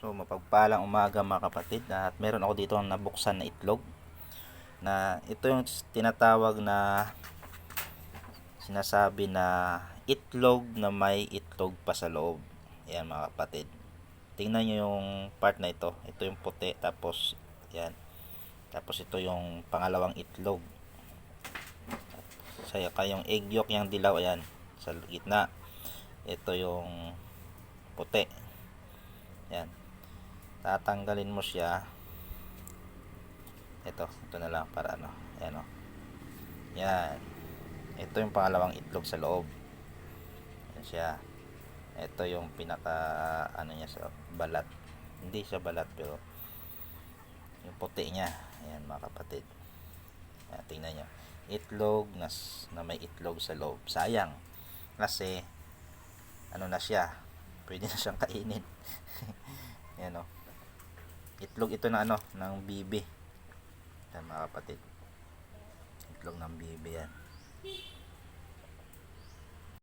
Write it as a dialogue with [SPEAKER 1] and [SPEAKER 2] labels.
[SPEAKER 1] So mapagpalang umaga mga kapatid at meron ako dito ang nabuksan na itlog na ito yung tinatawag na sinasabi na itlog na may itlog pa sa loob. Yan mga kapatid. Tingnan nyo yung part na ito. Ito yung puti tapos yan. Tapos ito yung pangalawang itlog. Saya kayong egg yolk yung dilaw ayan sa gitna. Ito yung puti. Yan. Tatanggalin mo siya. Ito, ito na lang para ano. Ayan o. Yan. Ito yung pangalawang itlog sa loob. Yan siya. Ito yung pinaka ano niya sa balat. Hindi siya balat pero yung puti niya. Ayan mga kapatid. Ayan, tingnan nyo. Itlog na, na may itlog sa loob. Sayang. Kasi ano na siya. Pwede na siyang kainin. Ayan o. Itlog ito na ano, ng bibi. Yan mga kapatid. Itlog ng bibi yan.